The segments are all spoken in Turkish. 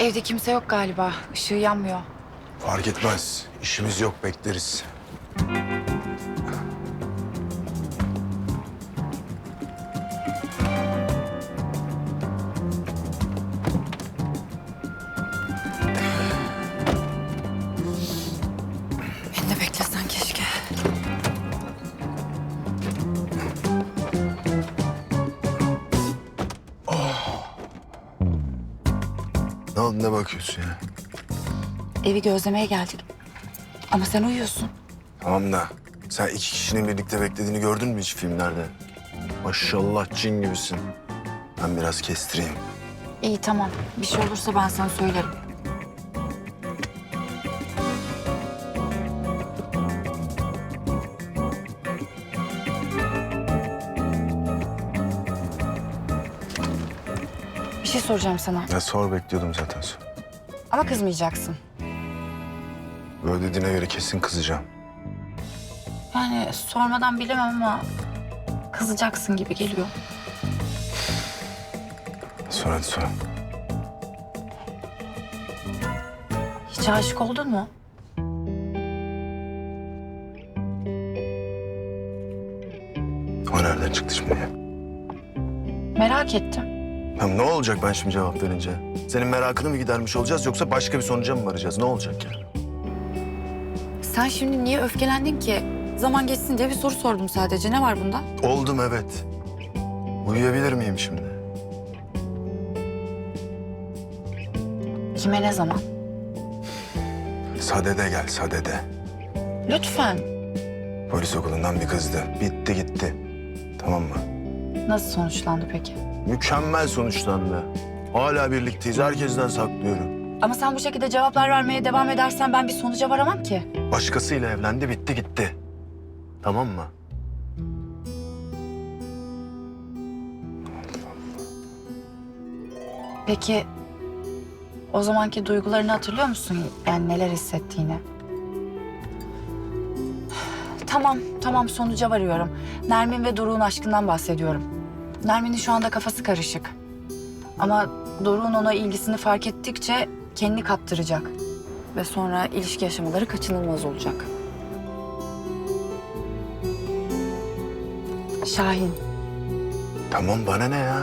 Evde kimse yok galiba. Işığı yanmıyor. Fark etmez. İşimiz yok bekleriz. Ne oldu ne bakıyorsun ya? Evi gözlemeye geldik. Ama sen uyuyorsun. Tamam da sen iki kişinin birlikte beklediğini gördün mü hiç filmlerde? Maşallah cin gibisin. Ben biraz kestireyim. İyi tamam. Bir şey olursa ben sana söylerim. Bir şey soracağım sana. Ya sor bekliyordum zaten sor. Ama kızmayacaksın. Böyle dediğine göre kesin kızacağım. Yani sormadan bilemem ama kızacaksın gibi geliyor. Sor hadi sor. Hiç aşık oldun mu? O nereden çıktı şimdi ya? Merak ettim. Tamam ne olacak ben şimdi cevap verince? Senin merakını mı gidermiş olacağız yoksa başka bir sonuca mı varacağız? Ne olacak ya? Sen şimdi niye öfkelendin ki? Zaman geçsin diye bir soru sordum sadece. Ne var bunda? Oldum evet. Uyuyabilir miyim şimdi? Kime ne zaman? Sadede gel sadede. Lütfen. Polis okulundan bir kızdı. Bitti gitti. Tamam mı? Nasıl sonuçlandı peki? Mükemmel sonuçlandı. Hala birlikteyiz. Herkesten saklıyorum. Ama sen bu şekilde cevaplar vermeye devam edersen ben bir sonuca varamam ki. Başkasıyla evlendi, bitti gitti. Tamam mı? Peki o zamanki duygularını hatırlıyor musun? Yani neler hissettiğini? Tamam, tamam sonuca varıyorum. Nermin ve Doruk'un aşkından bahsediyorum. Nermin'in şu anda kafası karışık. Ama Doruk'un ona ilgisini fark ettikçe kendini kaptıracak. Ve sonra ilişki yaşamaları kaçınılmaz olacak. Şahin, Tamam bana ne ya?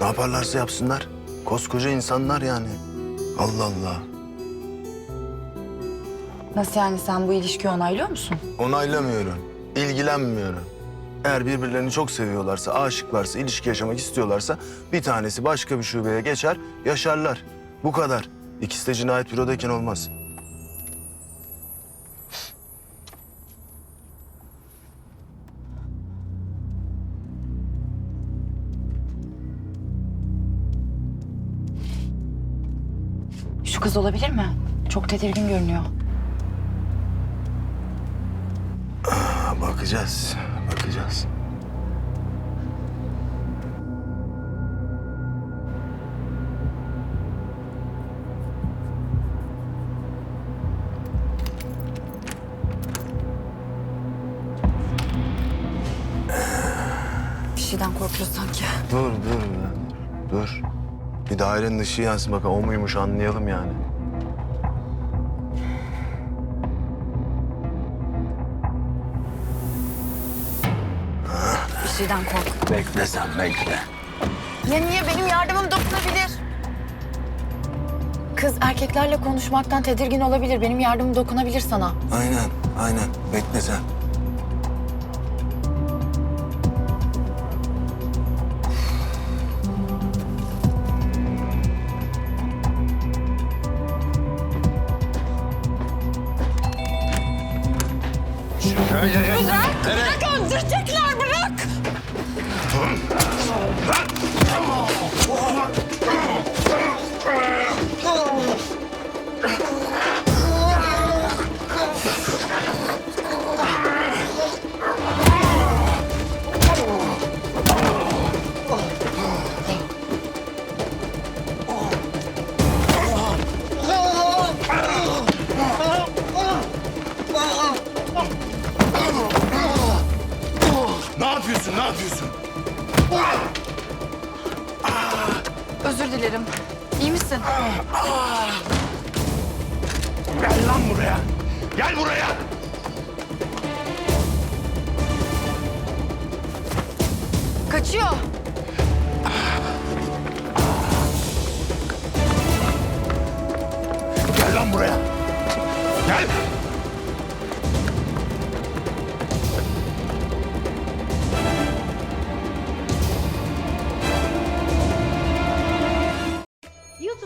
Ne yaparlarsa yapsınlar. Koskoca insanlar yani. Allah Allah. nasıl yani sen bu ilişkiyi onaylıyor musun? Onaylamıyorum. ilgilenmiyorum. Eğer birbirlerini çok seviyorlarsa, aşıklarsa, ilişki yaşamak istiyorlarsa bir tanesi başka bir şubeye geçer, yaşarlar. Bu kadar. İkisi de cinayet bürodayken olmaz. Şu kız olabilir mi? Çok tedirgin görünüyor. Bakacağız, bakacağız. Bir şeyden korkuyor sanki. Dur, dur ya. Dur. Bir dairenin ışığı yansın bakalım o muymuş anlayalım yani. Şeyden kork. Bekle sen, bekle. Ya niye benim yardımım dokunabilir? Kız erkeklerle konuşmaktan tedirgin olabilir. Benim yardımım dokunabilir sana. Aynen, aynen. Bekle sen. Bırak öldürecekler yapıyorsun, ne yapıyorsun? Özür dilerim. İyi misin? Gel lan buraya. Gel buraya. Kaçıyor. Gel lan buraya. Gel.